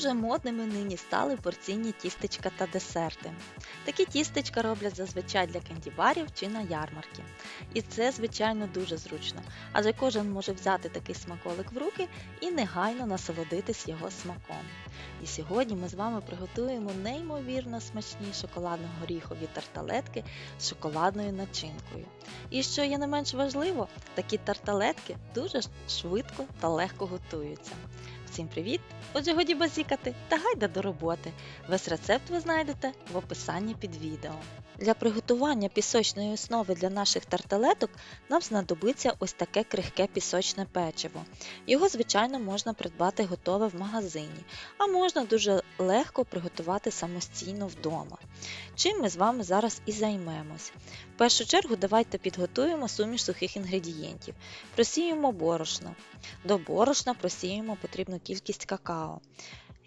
Дуже модними нині стали порційні тістечка та десерти. Такі тістечка роблять зазвичай для кандібарів чи на ярмарки. І це, звичайно, дуже зручно, адже кожен може взяти такий смаколик в руки і негайно насолодитись його смаком. І сьогодні ми з вами приготуємо неймовірно смачні шоколадно-горіхові тарталетки з шоколадною начинкою. І що є не менш важливо, такі тарталетки дуже швидко та легко готуються. Всім привіт! Отже, годі базікати та гайда до роботи. Весь рецепт ви знайдете в описанні під відео. Для приготування пісочної основи для наших тарталеток нам знадобиться ось таке крихке пісочне печиво. Його, звичайно, можна придбати готове в магазині, а можна дуже легко приготувати самостійно вдома. Чим ми з вами зараз і займемось. В першу чергу давайте підготуємо суміш сухих інгредієнтів. Просіємо борошно. До борошна просіємо потрібну кількість какао.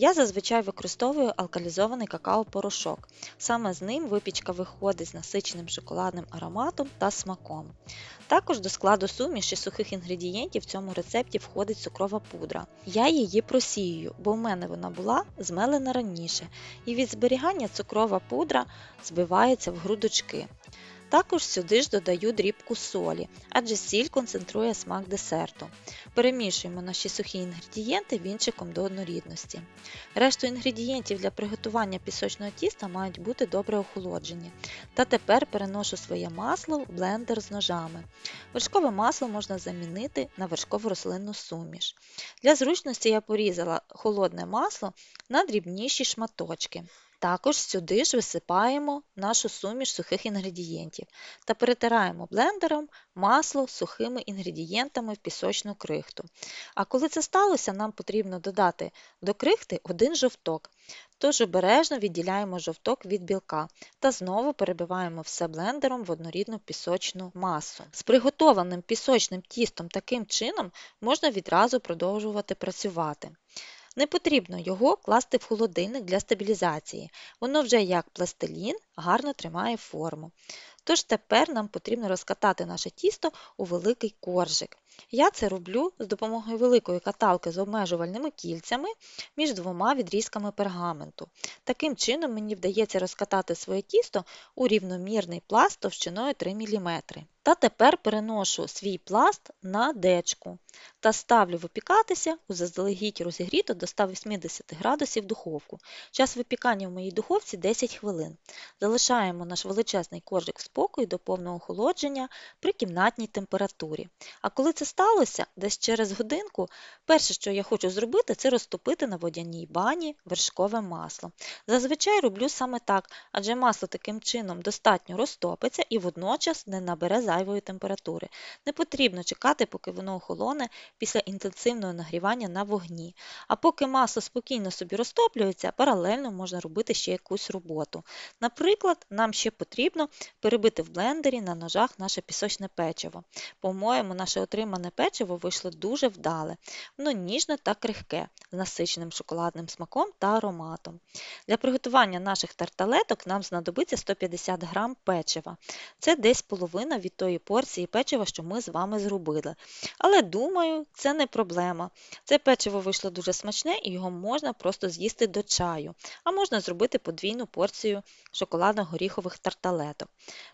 Я зазвичай використовую алкалізований какао-порошок. Саме з ним випічка виходить з насиченим шоколадним ароматом та смаком. Також до складу суміші сухих інгредієнтів в цьому рецепті входить цукрова пудра. Я її просіюю, бо в мене вона була змелена раніше, і від зберігання цукрова пудра збивається в грудочки. Також сюди ж додаю дрібку солі, адже сіль концентрує смак десерту. Перемішуємо наші сухі інгредієнти вінчиком до однорідності. Решту інгредієнтів для приготування пісочного тіста мають бути добре охолоджені. Та тепер переношу своє масло в блендер з ножами. Вершкове масло можна замінити на вершкову рослинну суміш. Для зручності я порізала холодне масло на дрібніші шматочки. Також сюди ж висипаємо нашу суміш сухих інгредієнтів та перетираємо блендером масло сухими інгредієнтами в пісочну крихту. А коли це сталося, нам потрібно додати до крихти один жовток. Тож обережно відділяємо жовток від білка та знову перебиваємо все блендером в однорідну пісочну масу. З приготованим пісочним тістом таким чином можна відразу продовжувати працювати. Не потрібно його класти в холодильник для стабілізації. Воно вже як пластилін гарно тримає форму. Тож тепер нам потрібно розкатати наше тісто у великий коржик. Я це роблю з допомогою великої каталки з обмежувальними кільцями між двома відрізками пергаменту. Таким чином мені вдається розкатати своє тісто у рівномірний пласт товщиною 3 мм. Та тепер переношу свій пласт на дечку та ставлю випікатися у заздалегідь розігріту до 180 градусів духовку. Час випікання в моїй духовці 10 хвилин. Залишаємо наш величезний коржик в спокою до повного охолодження при кімнатній температурі. А коли це сталося, десь через годинку, перше, що я хочу зробити, це розтопити на водяній бані вершкове масло. Зазвичай роблю саме так, адже масло таким чином достатньо розтопиться і водночас не набере зайвої температури. Не потрібно чекати, поки воно охолоне після інтенсивного нагрівання на вогні. А поки масло спокійно собі розтоплюється, паралельно можна робити ще якусь роботу. Наприклад, нам ще потрібно перебити в блендері на ножах наше пісочне печиво. По-моєму, наше отримане печиво вийшло дуже вдале, воно ніжне та крихке, з насиченим шоколадним смаком та ароматом. Для приготування наших тарталеток нам знадобиться 150 г печива. Це десь половина від тої порції печива, що ми з вами зробили. Але думаю, це не проблема. Це печиво вийшло дуже смачне і його можна просто з'їсти до чаю, а можна зробити подвійну порцію шоколадно-горіхових тарталеток.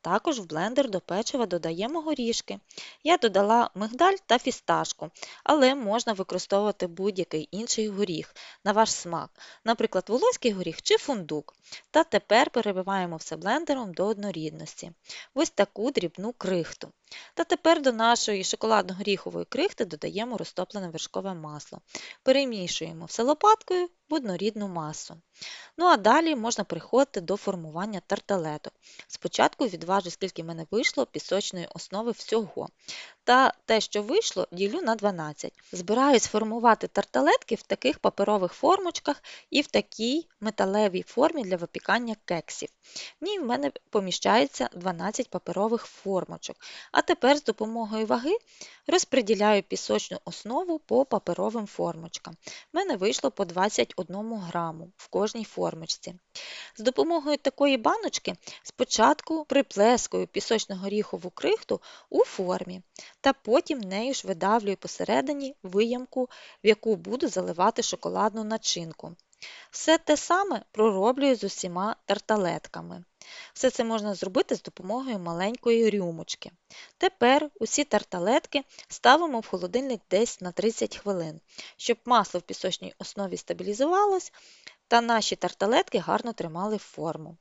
Також в блендер до печива додаємо горішки. Я додала мигдаль та фісташку, але можна використовувати будь-який інший горіх на ваш смак, наприклад, волоський горіх чи фундук. Та тепер перебиваємо все блендером до однорідності. Ось таку дрібну крихту. Та тепер до нашої шоколадно-горіхової крихти додаємо розтоплене вершкове масло. Перемішуємо все лопаткою в однорідну масу. Ну а далі можна переходити до формування тарталеток. Спочатку відважу, скільки в мене вийшло пісочної основи всього. Та те, що вийшло, ділю на 12. Збираюсь формувати тарталетки в таких паперових формочках і в такій металевій формі для випікання кексів. В ній в мене поміщається 12 паперових формочок. А тепер з допомогою ваги розподіляю пісочну основу по паперовим формочкам. В мене вийшло по 21 граму в кожній формочці. З допомогою такої баночки спочатку приплескую пісочно-горіхову крихту у формі, та потім нею ж видавлюю посередині виямку, в яку буду заливати шоколадну начинку. Все те саме пророблюю з усіма тарталетками. Все це можна зробити з допомогою маленької рюмочки. Тепер усі тарталетки ставимо в холодильник десь на 30 хвилин, щоб масло в пісочній основі стабілізувалось та наші тарталетки гарно тримали форму.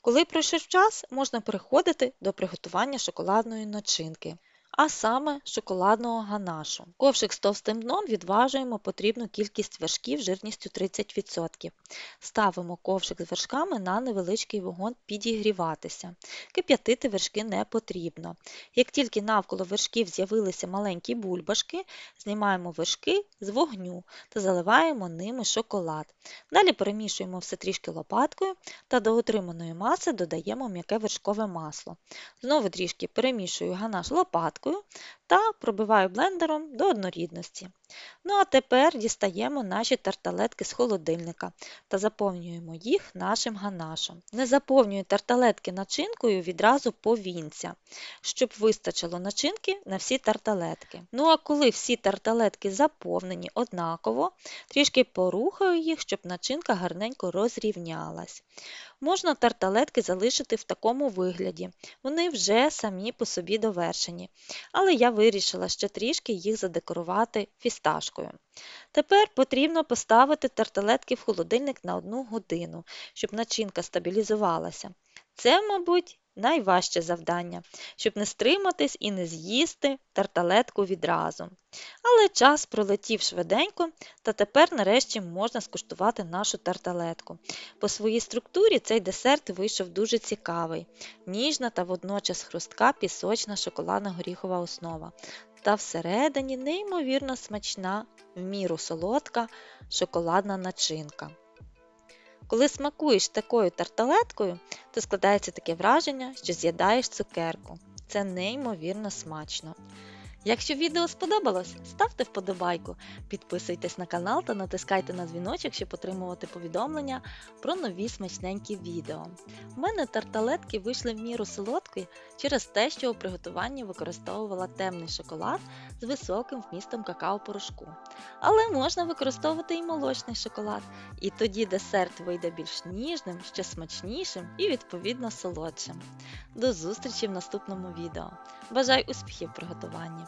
Коли пройшов час, можна переходити до приготування шоколадної начинки, а саме шоколадного ганашу. Ковшик з товстим дном відважуємо потрібну кількість вершків жирністю 30%. Ставимо ковшик з вершками на невеличкий вогонь підігріватися. Кип'ятити вершки не потрібно. Як тільки навколо вершків з'явилися маленькі бульбашки, знімаємо вершки з вогню та заливаємо ними шоколад. Далі перемішуємо все трішки лопаткою та до отриманої маси додаємо м'яке вершкове масло. Знову трішки перемішую ганаш лопаткою та пробиваю блендером до однорідності. Ну а тепер дістаємо наші тарталетки з холодильника та заповнюємо їх нашим ганашем. Не заповнюю тарталетки начинкою відразу повінця, щоб вистачило начинки на всі тарталетки. Ну а коли всі тарталетки заповнені однаково, трішки порухаю їх, щоб начинка гарненько розрівнялась. Можна тарталетки залишити в такому вигляді, вони вже самі по собі довершені, але я вирішила ще трішки їх задекорувати фісташкою. Тепер потрібно поставити тарталетки в холодильник на 1 годину, щоб начинка стабілізувалася. Це, мабуть, найважче завдання, щоб не стриматись і не з'їсти тарталетку відразу. Але час пролетів швиденько, та тепер нарешті можна скуштувати нашу тарталетку. По своїй структурі цей десерт вийшов дуже цікавий, ніжна та водночас хрустка пісочна шоколадна горіхова основа. Та всередині неймовірно смачна, в міру солодка шоколадна начинка. Коли смакуєш такою тарталеткою, то складається таке враження, що з'їдаєш цукерку. Це неймовірно смачно. Якщо відео сподобалось, ставте вподобайку, підписуйтесь на канал та натискайте на дзвіночок, щоб отримувати повідомлення про нові смачненькі відео. У мене тарталетки вийшли в міру солодкі через те, що у приготуванні використовувала темний шоколад з високим вмістом какао-порошку. Але можна використовувати і молочний шоколад, і тоді десерт вийде більш ніжним, ще смачнішим і відповідно солодшим. До зустрічі в наступному відео. Бажаю успіхів в приготуванні!